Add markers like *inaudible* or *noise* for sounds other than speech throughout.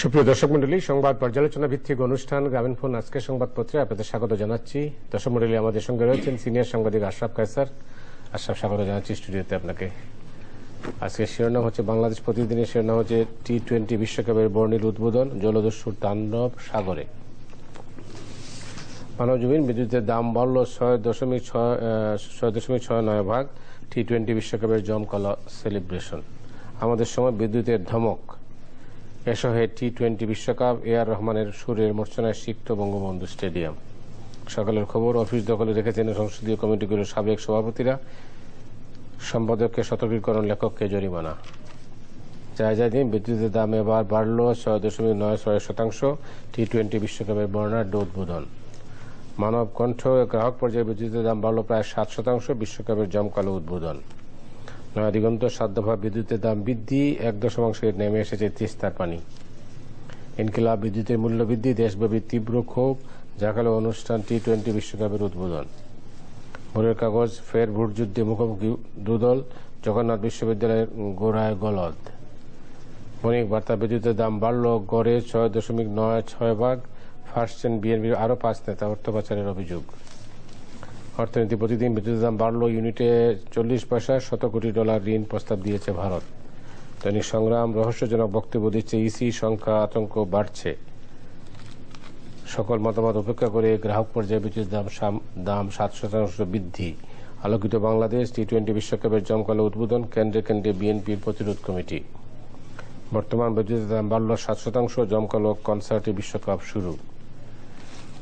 সুপ্রিয় দর্শক মন্ডলী, সংবাদ পর্যালোচনা ভিত্তিক অনুষ্ঠান গ্রামীণ ফোন আজকের সংবাদপত্রে আপনাদের স্বাগত জানাচ্ছি। দর্শক মন্ডলী, আমাদের সঙ্গে রয়েছেন সিনিয়র সাংবাদিক আশরাফ কায়সার। আশরাফ, স্বাগত জানাচ্ছি স্টুডিওতে আপনাকে। আজকে শিরোনাম হচ্ছে বাংলাদেশ প্রতিদিনের শিরোনাম হচ্ছে টি টোয়েন্টি বিশ্বকাপের বর্ণিল উদ্বোধন জলদস্যুর তাণ্ডব সাগরে। মানবজমিন বিদ্যুতের দাম বাড়ল ছয় দশমিক ছয় দশমিক ছয় নয় ভাগ টি টোয়েন্টি বিশ্বকাপের জমকালো সেলিব্রেশন। আমাদের সময় বিদ্যুতের ধমক। এসহে টি টোয়েন্টি বিশ্বকাপ, এ আর রহমানের সুরের মূর্ছনায় সিক্ত বঙ্গবন্ধু স্টেডিয়াম। সকালের খবর, অফিস দখলে রেখেছেন সংসদীয় কমিটিগুলোর সাবেক সভাপতিরা। সম্পাদককে সতর্কীকরণ, লেখককে জরিমানা। জায়গা দিন বিদ্যুতের দাম এবার বাড়ল ছয় দশমিক নয় ছয় শতাংশ। টি টোয়েন্টি বিশ্বকাপের বর্ণাঢ্য উদ্বোধন। মানব কণ্ঠ গ্রাহক পর্যায়ে বিদ্যুতের দাম বাড়ল প্রায় সাত শতাংশ। বিশ্বকাপের জমকালো উদ্বোধন। নয়া দিগন্ত সাত বিদ্যুতের দাম বৃদ্ধি, এক দশমাংশে নেমে এসেছে তিস্তার পানি। ইনকিলাব বিদ্যুতের মূল্য বৃদ্ধি, দেশব্যাপী তীব্র ক্ষোভ জাকালো অনুষ্ঠান টি টোয়েন্টি বিশ্বকাপের উদ্বোধন। ভোরের কাগজ, ফের ভোট যুদ্ধে মুখোমুখি দুদল, জগন্নাথ বিশ্ববিদ্যালয়ের গোড়ায় গলদ। বণিক বার্তা বিদ্যুতের দাম বাড়ল, গড়ে ছয় দশমিক নয় ছয় ভাগ, ফার্স্ট বিএনপির আরও পাঁচ নেতা অর্থ পাচারের অভিযোগ। অর্থনীতি প্রতিদিন বিদ্যুতের দাম বাড়ল। ইউনিটে চল্লিশ পয়সা শত কোটি ডলার ঋণ প্রস্তাব দিয়েছে ভারত। দৈনিক সংগ্রাম রহস্যজনক বক্তব্য দিচ্ছে, ইসি সংখ্যা আতঙ্ক বাড়ছে। সকল মতামত উপেক্ষা করে গ্রাহক পর্যায়ে বিদ্যুতের দাম দাম সাত শতাংশ বৃদ্ধি। আলোকিত বাংলাদেশ টি টোয়েন্টি বিশ্বকাপের জমকালো উদ্বোধন কেন্দ্রে কেন্দ্রে বিএনপির প্রতিরোধ কমিটি। বর্তমান বিদ্যুতের দাম বাড়ল সাত শতাংশ, জমকালো কনসার্টে বিশ্বকাপ শুরু।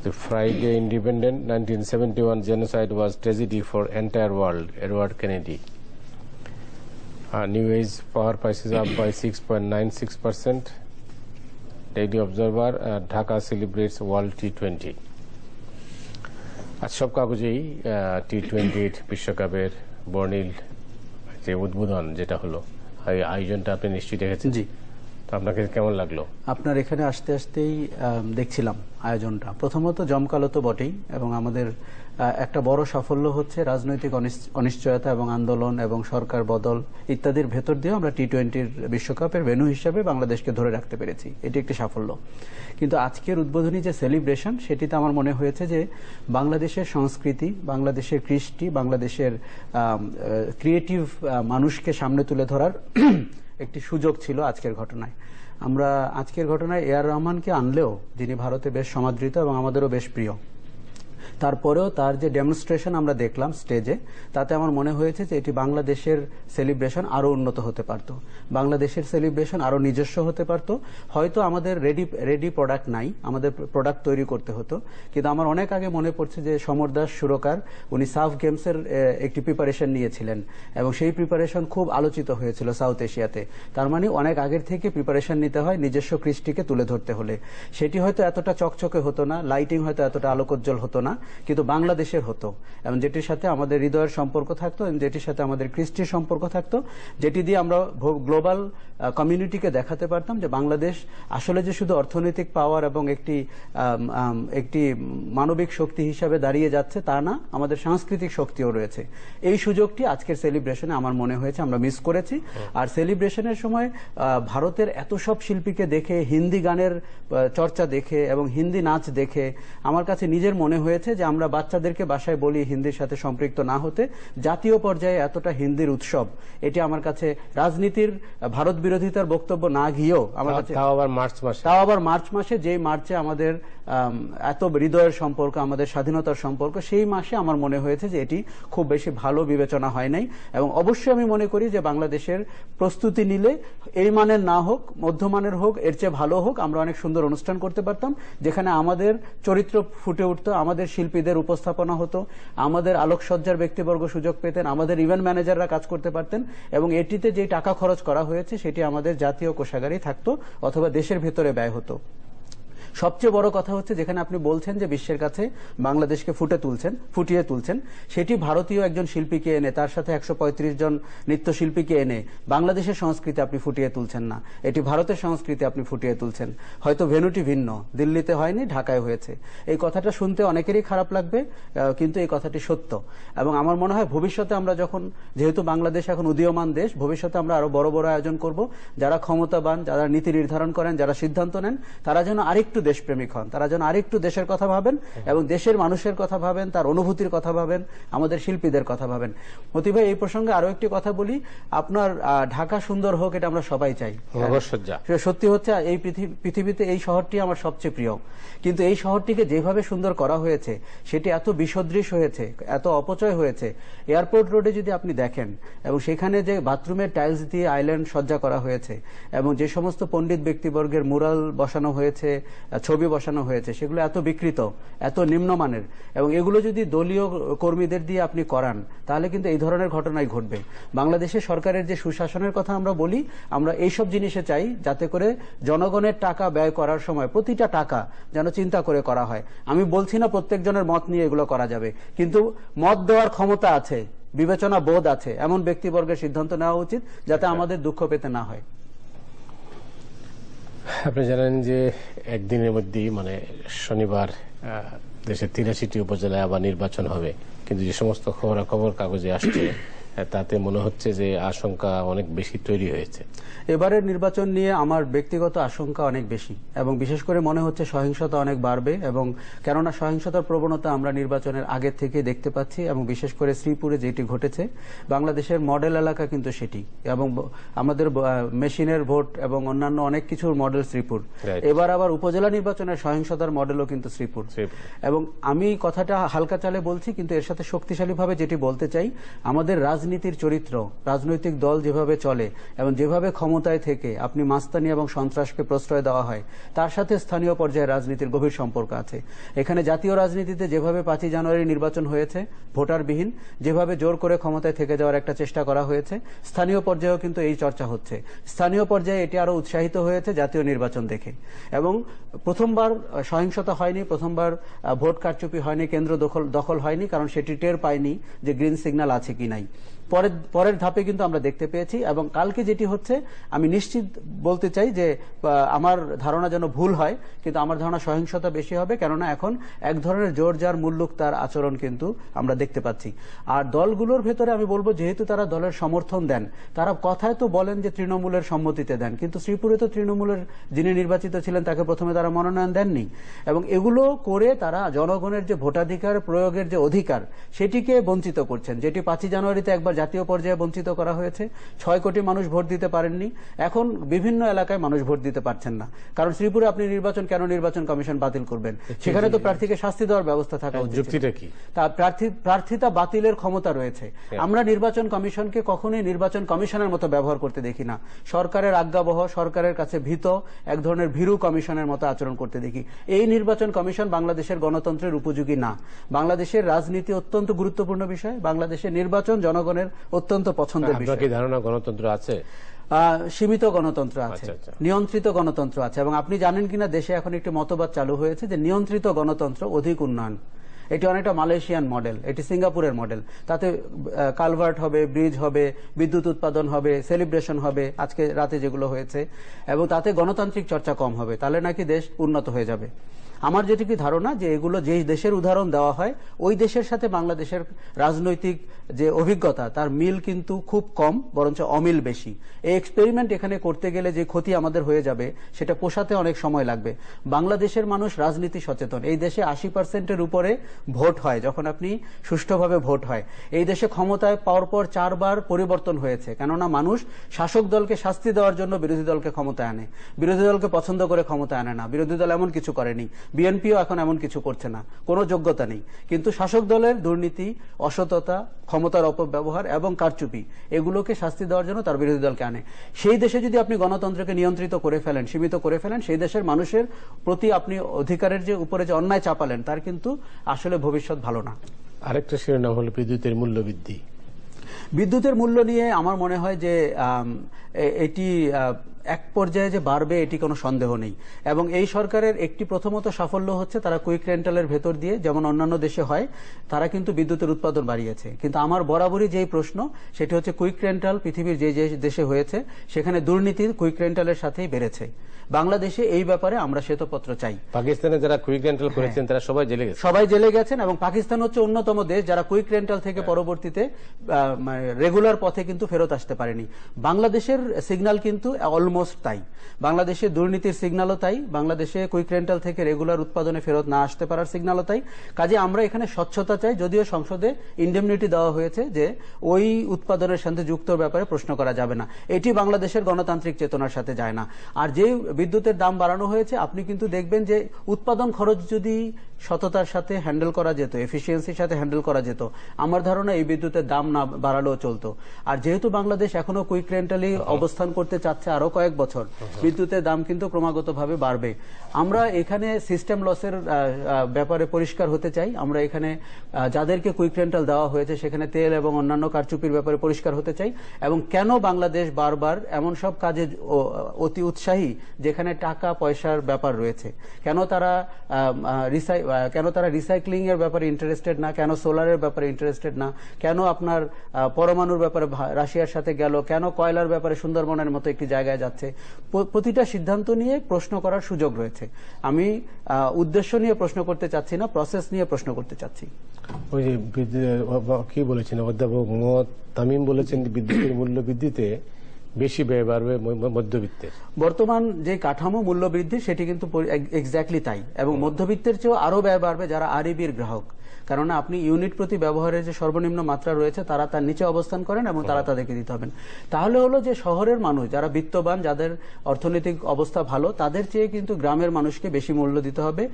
The Friday Independent 1971 genocide was tragedy for entire world. Edward Kennedy. Uh, New Age power prices up by 6.96 percent. Daily Observer, uh, Dhaka celebrates World T20. আজ সব কাগজেই টি টোয়েন্টির বিশ্বকাপের বর্ণিল যে উদ্বোধন যেটা হলো এই আয়োজনটা আপনি নিশ্চয়ই দেখেছেন আপনাকে কেমন লাগল? আপনার এখানে আসতে আসতেই দেখছিলাম আয়োজনটা। প্রথমত জমকালো তো বটেই, এবং আমাদের একটা বড় সাফল্য হচ্ছে রাজনৈতিক অনিশ্চয়তা এবং আন্দোলন এবং সরকার বদল ইত্যাদির ভেতর দিয়ে আমরা টি টোয়েন্টির বিশ্বকাপের ভেন্যু হিসাবে বাংলাদেশকে ধরে রাখতে পেরেছি। এটি একটি সাফল্য। কিন্তু আজকের উদ্বোধনী যে সেলিব্রেশন সেটিতে আমার মনে হয়েছে যে বাংলাদেশের সংস্কৃতি, বাংলাদেশের কৃষ্টি, বাংলাদেশের ক্রিয়েটিভ মানুষকে সামনে তুলে ধরার একটি সুযোগ ছিল আজকের ঘটনায়। আমরা আজকের ঘটনায় এ আর রহমানকে আনলেও, যিনি ভারতে বেশ সমাদৃত এবং আমাদেরও বেশ প্রিয়। তারপরেও তার যে ডেমনস্ট্রেশন আমরা দেখলাম স্টেজে তাতে আমার মনে হয়েছে যে এটি বাংলাদেশের সেলিব্রেশন আরও উন্নত হতে পারত। বাংলাদেশের সেলিব্রেশন আরও নিজস্ব হতে পারত। হয়তো আমাদের রেডি রেডি প্রোডাক্ট নাই, আমাদের প্রোডাক্ট তৈরি করতে হতো। কিন্তু আমার অনেক আগে মনে পড়ছে যে সমর দাস সুরকার, উনি সাফ গেমসের একটি প্রিপারেশন নিয়েছিলেন। এবং সেই প্রিপারেশন খুব আলোচিত হয়েছিল সাউথ এশিয়াতে। তার মানে অনেক আগের থেকে প্রিপারেশন নিতে হয় নিজস্ব কৃষ্টিকে তুলে ধরতে হলে। সেটি হয়তো এতটা চকচকে হতো না লাইটিং হয়তো এতটা আলোকোজ্জ্বল হতো না কিন্তু বাংলাদেশের হতো। এবং যেটির সাথে আমাদের হৃদয়ের সম্পর্ক থাকতো এবং যেটির সাথে আমাদের কৃষ্টির সম্পর্ক থাকতো যেটি দিয়ে আমরা গ্লোবাল কমিউনিটিকে দেখাতে পারতাম যে বাংলাদেশ আসলে যে শুধু অর্থনৈতিক পাওয়ার এবং একটি একটি মানবিক শক্তি হিসাবে দাঁড়িয়ে যাচ্ছে তা না আমাদের সাংস্কৃতিক শক্তিও রয়েছে। এই সুযোগটি আজকের সেলিব্রেশনে আমার মনে হয়েছে আমরা মিস করেছি। আর সেলিব্রেশনের সময় ভারতের এত সব শিল্পীকে দেখে হিন্দি গানের চর্চা দেখে এবং হিন্দি নাচ দেখে আমার কাছে নিজের মনে হয়েছে যে আমরা বাচ্চাদেরকে বাসায় বলি হিন্দির সাথে সম্পৃক্ত না হতে জাতীয় পর্যায়ে এতটা হিন্দির উৎসব এটি আমার কাছে রাজনীতির ভারত বিরোধিতার বক্তব্য না গিয়েও আমার কাছে তাও আবার মার্চ মাসে। তাও আবার মার্চ মাসে যেই মার্চে আমাদের এত হৃদয়ের সম্পর্ক আমাদের স্বাধীনতার সম্পর্ক সেই মাসে আমার মনে হয়েছে যে এটি খুব বেশি ভালো বিবেচনা হয় নাই। এবং অবশ্যই আমি মনে করি যে বাংলাদেশের প্রস্তুতি নিলে এই মানের না হোক মধ্যমানের হোক এর চেয়ে ভালো হোক আমরা অনেক সুন্দর অনুষ্ঠান করতে পারতাম যেখানে আমাদের চরিত্র ফুটে উঠতো আমাদের শিল্পীদের উপস্থাপনা হতো, আমাদের আলোকসজ্জার ব্যক্তিবর্গ সুযোগ পেতেন, আমাদের ইভেন্ট ম্যানেজাররা কাজ করতে পারতেন এবং এটিতে যে টাকা খরচ করা হয়েছে সেটি আমাদের জাতীয় কোষাগারেই থাকতো অথবা দেশের ভেতরে ব্যয় হতো। সবচেয়ে বড় কথা হচ্ছে যেখানে আপনি বলছেন যে বিশ্বের কাছে বাংলাদেশকে ফুটে তুলছেন, ফুটিয়ে তুলছেন, সেটি ভারতীয় একজন শিল্পীকে এনে, তার সাথে একশো পঁয়ত্রিশ জন নৃত্যশিল্পীকে এনে বাংলাদেশের সংস্কৃতি আপনি ফুটিয়ে তুলছেন না। এটি ভারতের সংস্কৃতি আপনি ফুটিয়ে তুলছেন। হয়তো ভেনুটি ভিন্ন। দিল্লিতে হয়নি, ঢাকায় হয়েছে। এই কথাটা শুনতে অনেকেরই খারাপ লাগবে কিন্তু এই কথাটি সত্য। এবং আমার মনে হয় ভবিষ্যতে আমরা যখন, যেহেতু বাংলাদেশ এখন উদীয়মান দেশ, ভবিষ্যতে আমরা আরও বড় বড় আয়োজন করব। যারা ক্ষমতাবান, যারা নীতি নির্ধারণ করেন, যারা সিদ্ধান্ত নেন, তারা যেন আরেকটু দেশপ্রেমিক হন। তারা যেন আরেকটু দেশের কথা ভাবেন এবং দেশের মানুষের কথা ভাবেন তার অনুভূতির কথা ভাবেন আমাদের শিল্পীদের কথা ভাবেন। মতি ভাই এই প্রসঙ্গে আরও একটি কথা বলি। আপনার ঢাকা সুন্দর হোক এটা আমরা সবাই চাই। সত্যি হচ্ছে এই পৃথিবীতে এই শহরটি আমার সবচেয়ে প্রিয়। কিন্তু এই শহরটিকে যেভাবে সুন্দর করা হয়েছে সেটি এত বিসদৃশ হয়েছে এত অপচয় হয়েছে। এয়ারপোর্ট রোডে যদি আপনি দেখেন এবং সেখানে যে বাথরুমের টাইলস দিয়ে আইল্যান্ড সজ্জা করা হয়েছে এবং যে সমস্ত পণ্ডিত ব্যক্তিবর্গের মুরাল বসানো হয়েছে ছবি বসানো হয়েছে, সেগুলো এত বিকৃত, এত নিম্নমানের, এবং এগুলো যদি দলীয় কর্মীদের দিয়ে আপনি করান, তাহলে কিন্তু এই ধরনের ঘটনাই ঘটবে। বাংলাদেশের সরকারের যে সুশাসনের কথা আমরা বলি, আমরা এইসব জিনিসে চাই যাতে করে জনগণের টাকা ব্যয় করার সময় প্রতিটা টাকা যেন চিন্তা করে করা হয়। আমি বলছি না প্রত্যেকজনের মত নিয়ে এগুলো করা যাবে, কিন্তু মত দেওয়ার ক্ষমতা আছে বিবেচনা বোধ আছে, এমন ব্যক্তিবর্গের সিদ্ধান্ত নেওয়া উচিত যাতে আমাদের দুঃখ পেতে না হয়। আপনি জানেন যে একদিনের মধ্যেই মানে শনিবার দেশের তিরাশিটি উপজেলায় আবার নির্বাচন হবে। কিন্তু যে সমস্ত খবরাখবর, কাগজে আসছে তাতে মনে হচ্ছে যে আশঙ্কা অনেক বেশি তৈরি হয়েছে। এবারের নির্বাচন নিয়ে আমার ব্যক্তিগত আশঙ্কা অনেক বেশি এবং বিশেষ করে মনে হচ্ছে সহিংসতা অনেক বাড়বে এবং কেননা সহিংসতার প্রবণতা আমরা নির্বাচনের আগের থেকে দেখতে পাচ্ছি এবং বিশেষ করে শ্রীপুরে যেটি ঘটেছে বাংলাদেশের মডেল এলাকা কিন্তু সেটি এবং আমাদের মেশিনের ভোট এবং অন্যান্য অনেক কিছুর মডেল শ্রীপুর। এবার আবার উপজেলা নির্বাচনের সহিংসতার মডেলও কিন্তু শ্রীপুর। এবং আমি কথাটা হালকা চালে বলছি কিন্তু এর সাথে শক্তিশালীভাবে যেটি বলতে চাই আমাদের রাজনীতির চরিত্র, রাজনৈতিক দল যেভাবে চলে এবং যেভাবে ক্ষমতায় থেকে আপনি মাস্তানি এবং সন্ত্রাসকে প্রশ্রয় দেওয়া হয়, তার সাথে স্থানীয় পর্যায়ে রাজনীতির গভীর সম্পর্ক আছে। এখানে জাতীয় রাজনীতিতে যেভাবে পাঁচই জানুয়ারি নির্বাচন হয়েছে, ভোটারবিহীন, যেভাবে জোর করে ক্ষমতায় থেকে যাওয়ার একটা চেষ্টা করা হয়েছে, স্থানীয় পর্যায়েও কিন্তু এই চর্চা হচ্ছে। স্থানীয় পর্যায়ে এটি আরও উৎসাহিত হয়েছে জাতীয় নির্বাচন দেখে। এবং প্রথমবার সহিংসতা হয়নি, প্রথমবার ভোট কারচুপি হয়নি, কেন্দ্র দখল দখল হয়নি, কারণ সেটি টের পায়নি যে গ্রিন সিগন্যাল আছে কি নাই। পরের পরের ধাপে কিন্তু আমরা দেখতে পেয়েছি এবং কালকে যেটি হচ্ছে, আমি নিশ্চিত বলতে চাই যে আমার ধারণা যেন ভুল হয়, কিন্তু আমার ধারণা সহিংসতা বেশি হবে, কেননা এখন এক ধরনের জোর যার মুল্লুক তার আচরণ কিন্তু আমরা দেখতে পাচ্ছি। আর দলগুলোর ভেতরে আমি বলব, যেহেতু তারা দলের সমর্থন দেন, তারা কথায় তো বলেন যে তৃণমূলের সম্মতিতে দেন, কিন্তু শ্রীপুরে তো তৃণমূলের যিনি নির্বাচিত ছিলেন, তাকে প্রথমে তারা মনোনয়ন দেননি। এবং এগুলো করে তারা জনগণের যে ভোটাধিকার প্রয়োগের যে অধিকার, সেটিকে বঞ্চিত করছেন, যেটি পাঁচই জানুয়ারিতে একবার জাতীয় পর্যায়ে বঞ্চিত করা হয়েছে। ছয় কোটি মানুষ ভোট দিতে পারেননি। এখন বিভিন্ন এলাকায় মানুষ ভোট দিতে পারছেন না। কারণ শ্রীপুরে আপনি নির্বাচন কেন নির্বাচন কমিশন বাতিল করবেন? সেখানে তো প্রার্থীকে শাস্তি দেওয়ার ব্যবস্থা থাকা উচিত। যুক্তিটা কি? তা প্রার্থী প্রার্থিতা বাতিলের ক্ষমতা রয়েছে। আমরা নির্বাচন কমিশনকে কখনোই নির্বাচন কমিশনের মতো ব্যবহার করতে দেখি না। সরকারের আজ্ঞাবহ সরকারের কাছে ভীত এক ধরনের ভীরু কমিশনের মতো আচরণ করতে দেখি। এই নির্বাচন কমিশন বাংলাদেশের গণতন্ত্রের উপযোগী না। বাংলাদেশের রাজনীতি অত্যন্ত গুরুত্বপূর্ণ বিষয়। বাংলাদেশের নির্বাচন জনগণের অত্যন্ত পছন্দের বিষয়। কি ধারণা গণতন্ত্র আছে? সীমিত গণতন্ত্র আছে। আচ্ছা, আচ্ছা। নিয়ন্ত্রিত গণতন্ত্র আছে। এবং আপনি জানেন কিনা দেশে এখন একটি মতবাদ চালু হয়েছে যে নিয়ন্ত্রিত গণতন্ত্র অধিক উন্নয়ন। এটি অনেকটা মালয়েশিয়ান মডেল এটি সিঙ্গাপুরের মডেল। তাতে কালভার্ট হবে ব্রিজ হবে বিদ্যুৎ উৎপাদন হবে সেলিব্রেশন হবে আজকে রাতে যেগুলো হয়েছে। এবং তাতে গণতান্ত্রিক চর্চা কম হবে তাহলে নাকি দেশ উন্নত হয়ে যাবে। আমার যেটুকু ধারণা যে এগুলো যে দেশের উদাহরণ দেওয়া হয় ওই দেশের সাথে বাংলাদেশের রাজনৈতিক যে অভিজ্ঞতা, তার মিল কিন্তু খুব কম, বরঞ্চ অমিল বেশি। এই এক্সপেরিমেন্ট এখানে করতে গেলে যে ক্ষতি আমাদের হয়ে যাবে, সেটা পোষাতে অনেক সময় লাগবে। বাংলাদেশের মানুষ রাজনীতি সচেতন। এই দেশে আশি পার্সেন্টের উপরে ভোট হয়, যখন আপনি সুষ্ঠুভাবে ভোট হয়। এই দেশে ক্ষমতায় পাওয়ার পর চারবার পরিবর্তন হয়েছে, কেননা মানুষ শাসক দলকে শাস্তি দেওয়ার জন্য বিরোধী দলকে ক্ষমতায় আনে। বিরোধী দলকে পছন্দ করে ক্ষমতায় আনে না। বিরোধী দল এমন কিছু করেনি। বিএনপিও এখন এমন কিছু করছে না। কোনো যোগ্যতা নেই। কিন্তু শাসক দলের দুর্নীতি, অসততা ক্ষমতার অপব্যবহার এবং কারচুপি এগুলোকে শাস্তি দেওয়ার জন্য তার বিরোধী দলকে আনে। সেই দেশে যদি আপনি গণতন্ত্রকে নিয়ন্ত্রিত করে ফেলেন সীমিত করে ফেলেন সেই দেশের মানুষের প্রতি আপনি অধিকারের যে উপরে যে অন্যায় চাপালেন তার কিন্তু আসলে ভবিষ্যৎ ভালো না। আরেকটা শিরোনাম হলো বিদ্যুতের মূল্য বৃদ্ধি। বিদ্যুতের মূল্য নিয়ে আমার মনে হয় যে এটি এক পর্যায়ে যে বাড়বে এটি কোনো সন্দেহ নেই। এবং এই সরকারের একটি প্রথমত সাফল্য হচ্ছে তারা কুইক রেন্টালের ভেতর দিয়ে যেমন অন্যান্য দেশে হয় তারা কিন্তু বিদ্যুতের উৎপাদন বাড়িয়েছে। কিন্তু আমার বরাবরই যেই প্রশ্ন সেটি হচ্ছে কুইক রেন্টাল পৃথিবীর যে যে দেশে হয়েছে সেখানে দুর্নীতির কুইক রেন্টালের সাথেই বেড়েছে। বাংলাদেশে এই ব্যাপারে আমরা শ্বেতপত্র চাই। পাকিস্তানে যারা কুইক রেন্টাল করেছেন তারা সবাই জেলে গেছে। সবাই জেলে গেছেন এবং পাকিস্তান হচ্ছে অন্যতম দেশ যারা কুইক রেন্টাল থেকে পরবর্তীতে রেগুলার পথে কিন্তু ফেরত আসতে পারেনি। বাংলাদেশের সিগন্যাল কিন্তু অলমোস্ট তাই। বাংলাদেশে দুর্নীতির সিগন্যালও তাই, বাংলাদেশে কুইক রেন্টাল থেকে রেগুলার উৎপাদনে ফেরত না আসতে পারার সিগন্যালও তাই। কাজে আমরা এখানে স্বচ্ছতা চাই, যদিও সংসদে ইন্ডেমনিটি দেওয়া হয়েছে যে ওই উৎপাদনের সাথে যুক্ত ব্যাপারে প্রশ্ন করা যাবে না। এটি বাংলাদেশের গণতান্ত্রিক চেতনার সাথে যায় না। আর যে বিদ্যুতের দাম বাড়ানো হয়েছে, আপনি কিন্তু দেখবেন যে উৎপাদন খরচ যদি সততার সাথে হ্যান্ডেল করা যেত এফিসিয়েন্সির সাথে হ্যান্ডেল করা যেত। আমার ধারণা এই বিদ্যুতের দাম না বাড়ালেও চলতো। আর যেহেতু বাংলাদেশ এখনও কুইক রেন্টালি অবস্থান করতে চাচ্ছে আরও কয়েক বছর বিদ্যুতের দাম কিন্তু ক্রমাগতভাবে বাড়বে। আমরা এখানে সিস্টেম লসের ব্যাপারে পরিষ্কার হতে চাই। আমরা এখানে যাদেরকে কুইক রেন্টাল দেওয়া হয়েছে সেখানে তেল এবং অন্যান্য কারচুপির ব্যাপারে পরিষ্কার হতে চাই। এবং কেন বাংলাদেশ বারবার এমন সব কাজে অতি উৎসাহী যেখানে টাকা পয়সার ব্যাপার রয়েছে? কেন তারা রিসাই- কেন তারা রিসাইক্লিং এর ব্যাপারে ইন্টারেস্টেড না? কেন সোলারের ব্যাপারে ইন্টারেস্টেড না? কেন আপনার পরমাণুর ব্যাপারে রাশিয়ার সাথে গেল? কেন কয়লার ব্যাপারে সুন্দরবনের মতো একটি জায়গায় যাচ্ছে? প্রতিটা সিদ্ধান্ত নিয়ে প্রশ্ন করার সুযোগ রয়েছে। আমি উদ্দেশ্য নিয়ে প্রশ্ন করতে চাচ্ছি না প্রসেস নিয়ে প্রশ্ন করতে চাচ্ছি। ওই যে কি বলেছেন? অধ্যাপক মোহাম্মদ তামিম বলেছেন বিদ্যুতের মূল্য বৃদ্ধিতে বেশি ব্যয় বাড়বে মধ্যবিত্তের। বর্তমান যে কাঠামো মূল্যবৃদ্ধি, সেটি কিন্তু এক্স্যাক্টলি তাই। এবং মধ্যবিত্তের চেয়েও আরও ব্যয় বাড়বে যারা আরিবির গ্রাহক। কারণ আপনি ইউনিট প্রতি ব্যবহারের যে সর্বনিম্ন মাত্রা রয়েছে তারা তার নিচে অবস্থান করেন এবং তারা তাদেরকে দিতে হবেন তাহলে হলো যে শহরের মানুষ যারা বিত্তবান যাদের অর্থনৈতিক অবস্থা ভালো তাদের চেয়ে কিন্তু গ্রামের মানুষকে বেশি মূল্য দিতে হবে।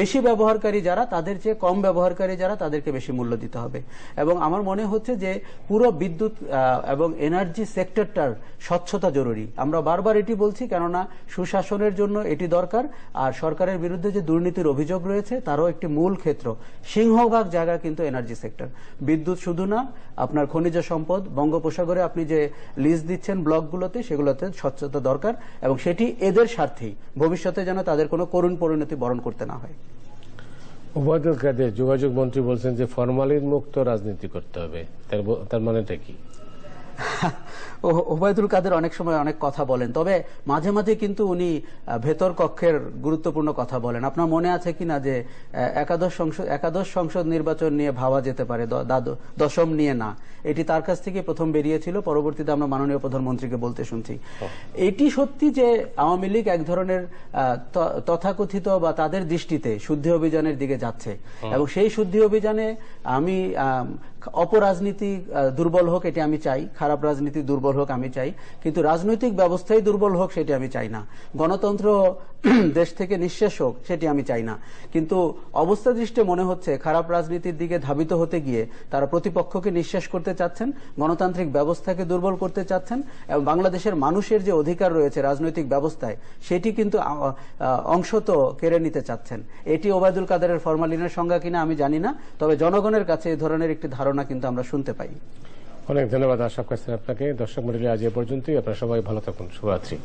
বেশি ব্যবহারকারী যারা তাদের চেয়ে কম ব্যবহারকারী যারা তাদেরকে বেশি মূল্য দিতে হবে। এবং আমার মনে হচ্ছে যে পুরো বিদ্যুৎ এবং এনার্জি সেক্টরটার স্বচ্ছতা জরুরি। আমরা বারবার এটি বলছি কেননা সুশাসনের জন্য এটি দরকার আর সরকারের বিরুদ্ধে যে দুর্নীতির অভিযোগ রয়েছে তারও একটি মূল ক্ষেত্র। সিংহভাগ জায়গা কিন্তু এনার্জি সেক্টর বিদ্যুৎ শুধু না, আপনার খনিজ সম্পদ, বঙ্গোপসাগরে আপনি যে লিজ দিচ্ছেন ব্লকগুলোতে, সেগুলোতে স্বচ্ছতা দরকার এবং সেটি এদের স্বার্থেই। ভবিষ্যতে যেন তাদের কোনো করুণ পরিণতি বরণ করতে না হয়। ওবায়দুল কাদের যোগাযোগ মন্ত্রী বলছেন যে ফরমালিন মুক্ত রাজনীতি করতে হবে। তার মানেটা কি? ওবায়দুল কাদের অনেক সময় অনেক কথা বলেন তবে মাঝে মাঝে কিন্তু উনি ভেতর কক্ষের গুরুত্বপূর্ণ কথা বলেন। আপনার মনে আছে কিনা যে একাদশ সংসদ একাদশ সংসদ নির্বাচন নিয়ে ভাবা যেতে পারে দশম নিয়ে না। এটি তার কাছ থেকে প্রথম বেরিয়েছিল পরবর্তীতে আমরা মাননীয় প্রধানমন্ত্রীকে বলতে শুনছি। এটি সত্যি যে আওয়ামী লীগ এক ধরনের তথাকথিত বা তাদের দৃষ্টিতে শুদ্ধি অভিযানের দিকে যাচ্ছে। এবং সেই শুদ্ধি অভিযানে আম, অপরাজনীতি দুর্বল হোক এটি আমি চাই, খারাপ রাজনীতি দুর্বল হোক আমি চাই, কিন্তু রাজনৈতিক ব্যবস্থাই দুর্বল হোক সেটি আমি চাই না। গণতন্ত্র *clears throat* দেশ থেকে নিঃশেষ হোক সেটি আমি চাই না। কিন্তু অবস্থা দৃষ্টে মনে হচ্ছে খারাপ রাজনীতির দিকে ধাবিত হতে গিয়ে তারা প্রতিপক্ষকে নিঃশেষ করতে চাচ্ছেন, গণতান্ত্রিক ব্যবস্থাকে দুর্বল করতে চাচ্ছেন, এবং বাংলাদেশের মানুষের যে অধিকার রয়েছে রাজনৈতিক ব্যবস্থায়, সেটি কিন্তু অংশত কেড়ে নিতে চাচ্ছেন। এটি ওবায়দুল কাদেরের ফরমালিনের সংজ্ঞা কিনা আমি জানি না, তবে জনগণের কাছে এই ধরনের একটি ধারণা কিন্তু আমরা শুনতে পাই। অনেক ধন্যবাদ, আশা করছি আপনাকে। দর্শক মন্ডলী, আজ এ পর্যন্তই। আপনারা সবাই ভালো থাকুন। শুভরাত্রি।